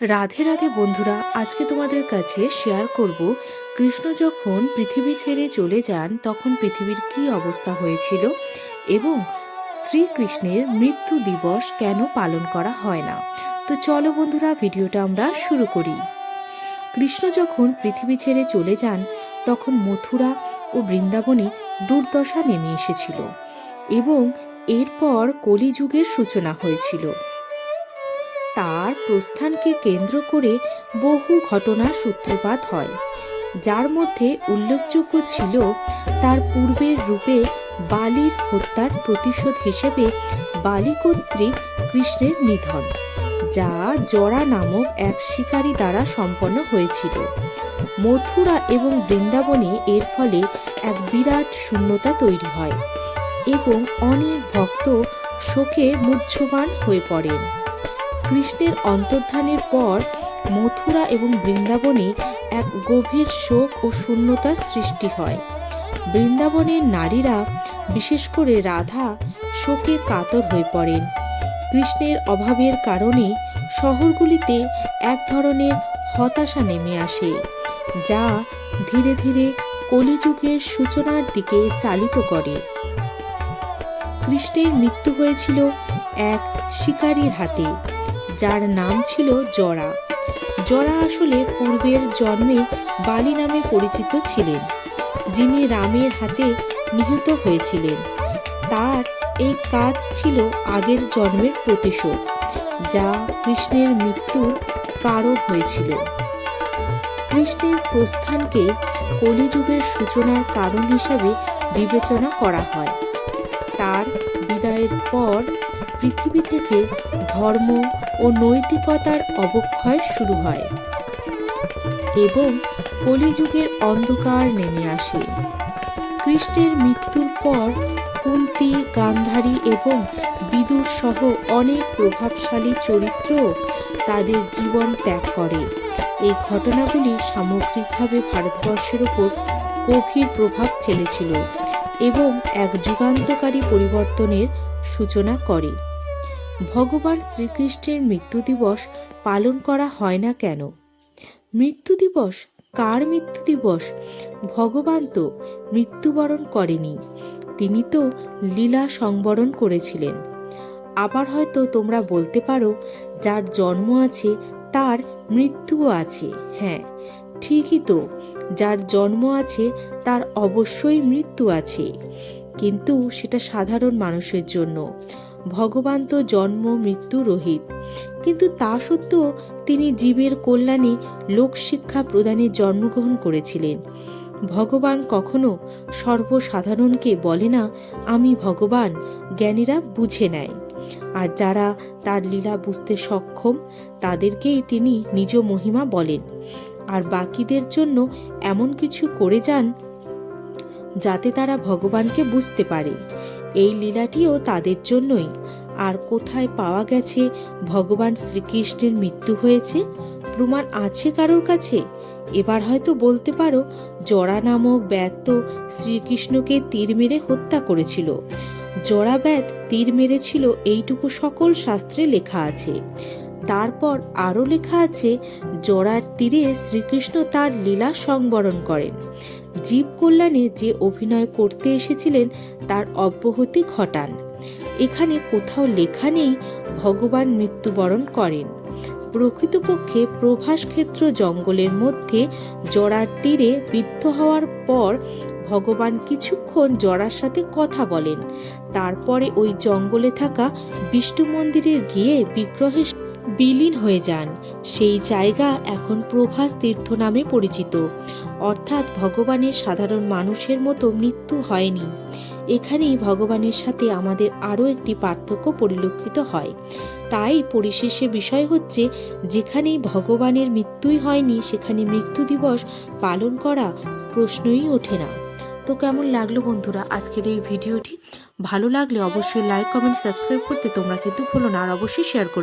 রাধে রাধে বন্ধুরা, আজকে তোমাদের কাছে শেয়ার করব, কৃষ্ণ যখন পৃথিবী ছেড়ে চলে যান, তখন পৃথিবীর কি অবস্থা হয়েছিল এবং শ্রীকৃষ্ণের মৃত্যু দিবস কেন পালন করা হয় না? তো চলো বন্ধুরা, ভিডিওটা আমরা শুরু করি। কৃষ্ণ যখন পৃথিবী ছেড়ে চলে যান, তখন মথুরা ও বৃন্দাবনে দুর্দশা নেমে এসেছিল এবং এরপর কলিযুগের সূচনা হয়েছিল। প্রস্থানকে কেন্দ্র করে বহু ঘটনার সূত্রপাত হয়। যার মধ্যে উল্লেখযোগ্য ছিল তার পূর্বের রূপে বালির হত্যার প্রতিশোধ হিসেবে বালি কর্তৃক কৃষ্ণের নিধন, যা জরা নামক এক শিকারী দ্বারা সম্পন্ন হয়েছিল। মথুরা এবং বৃন্দাবনে এর ফলে এক বিরাট শূন্যতা তৈরি হয় এবং অনেক ভক্ত শোকে মুহ্যমান হয়ে পড়েন। কৃষ্ণের অন্তর্ধানের পর মথুরা এবং বৃন্দাবনে এক গভীর শোক ও শূন্যতার সৃষ্টি হয়। বৃন্দাবনের নারীরা, বিশেষ করে রাধা, শোকে কাতর হয়ে পড়েন। কৃষ্ণের অভাবের কারণে শহরগুলিতে এক ধরনের হতাশা নেমে আসে, যা ধীরে ধীরে কলিযুগের সূচনার দিকে চালিত করে। কৃষ্ণের মৃত্যু হয়েছিল এক শিকারীর হাতে। যার নাম ছিল জরা। জরা আসলে পূর্বের জন্মে বালি নামে পরিচিত ছিলেন, যিনি রামের হাতে নিহত হয়েছিলেন। তার এই কাজ ছিল আগের জন্মের প্রতিশোধ, যা কৃষ্ণের মৃত্যুর কারণ হয়েছিল। কৃষ্ণের প্রস্থানকে কলিযুগের সূচনার কারণ হিসাবে বিবেচনা করা হয়। তার বিদায়ের পর পৃথিবী থেকে ধর্ম ও নৈতিকতার অবক্ষয় শুরু হয় এবং কলিযুগের অন্ধকার নেমে আসে। কৃষ্ণের মৃত্যুর পর কুন্তি, গান্ধারী এবং বিদুর সহ অনেক প্রভাবশালী চরিত্র তাদের জীবন ত্যাগ করে। এই ঘটনাগুলি সামগ্রিকভাবে ভারতবর্ষের ওপর গভীর প্রভাব ফেলেছিল এবং এক যুগান্তকারী পরিবর্তনের সূচনা করে। ভগবান শ্রীকৃষ্ণের মৃত্যু দিবস পালন করা হয় না কেন? মৃত্যু দিবস কার মৃত্যু দিবস? ভগবান তো মৃত্যুবরণ করেনি। তিনি তো লীলা সংবরণ করেছিলেন। আবার হয়তো তোমরা বলতে পারো, যার জন্ম আছে, তার মৃত্যুও আছে। হ্যাঁ ঠিকই তো, যার জন্ম আছে, তার অবশ্যই মৃত্যু আছে। কিন্তু সেটা সাধারণ মানুষের জন্য। ভগবান তো জন্ম, মৃত্যু রহিত। কিন্তু তা সত্ত্বেও তিনি জীবের কল্যাণে লোকশিক্ষা প্রদানে জন্মগ্রহণ করেছিলেন। ভগবান কখনো সর্বসাধারণকে বলে না, আমি ভগবান, জ্ঞানীরা বুঝে নেয়। আর যারা তার লীলা বুঝতে সক্ষম, তাদেরকেই তিনি নিজ মহিমা বলেন। আর বাকিদের জন্য এমন কিছু করে যান, যাতে তারা ভগবানকে বুঝতে পারে। এই লীলাটিও তাদের জন্যই। আর কোথায় পাওয়া গেছে ভগবান শ্রীকৃষ্ণের মৃত্যু হয়েছে, প্রমাণ আছে কারোর কাছে? এবার হয়তো বলতে পারো, জরা নামক ব্যর্থ শ্রীকৃষ্ণকে তীর মেরে হত্যা করেছিল। জরা ব্যাত তীর মেরেছিল এইটুকু সকল শাস্ত্রে লেখা আছে। তারপর আরও লেখা আছে, জরার তীরে শ্রীকৃষ্ণ তার লীলা সংবরণ করেন। জীব কল্যাণে যে অভিনয় করতে এসেছিলেন, তার অব্যাহতি ঘটান। এখানে কোথাও লেখা নেই, ভগবান মৃত্যুবরণ করেন। প্রকৃতপক্ষে প্রভাস ক্ষেত্র জঙ্গলের মধ্যে জরার তীরে বিদ্ধ হওয়ার পর ভগবান কিছুক্ষণ জরার সাথে কথা বলেন। তারপরে ওই জঙ্গলে থাকা বিষ্ণু মন্দিরে গিয়ে বিগ্রহের বিলীন হয়ে যান। সেই জায়গা এখন প্রভাস তীর্থ নামে পরিচিত। অর্থাৎ ভগবানের সাধারণ মানুষের মতো মৃত্যু হয়নি। এখানেই ভগবানের সাথে আমাদের আরও একটি পার্থক্য পরিলক্ষিত হয়। তাই পরিশেষে বিষয় হচ্ছে, যেখানেই ভগবানের মৃত্যুই হয়নি, সেখানে মৃত্যু দিবস পালন করা প্রশ্নই ওঠে না। তো কেমন লাগল বন্ধুরা আজকের এই ভিডিওটি? ভালো লাগলে অবশ্যই লাইক কমেন্ট সাবস্ক্রাইব করতে তোমরা কিন্তু ভুলো না। আর অবশ্যই শেয়ার করে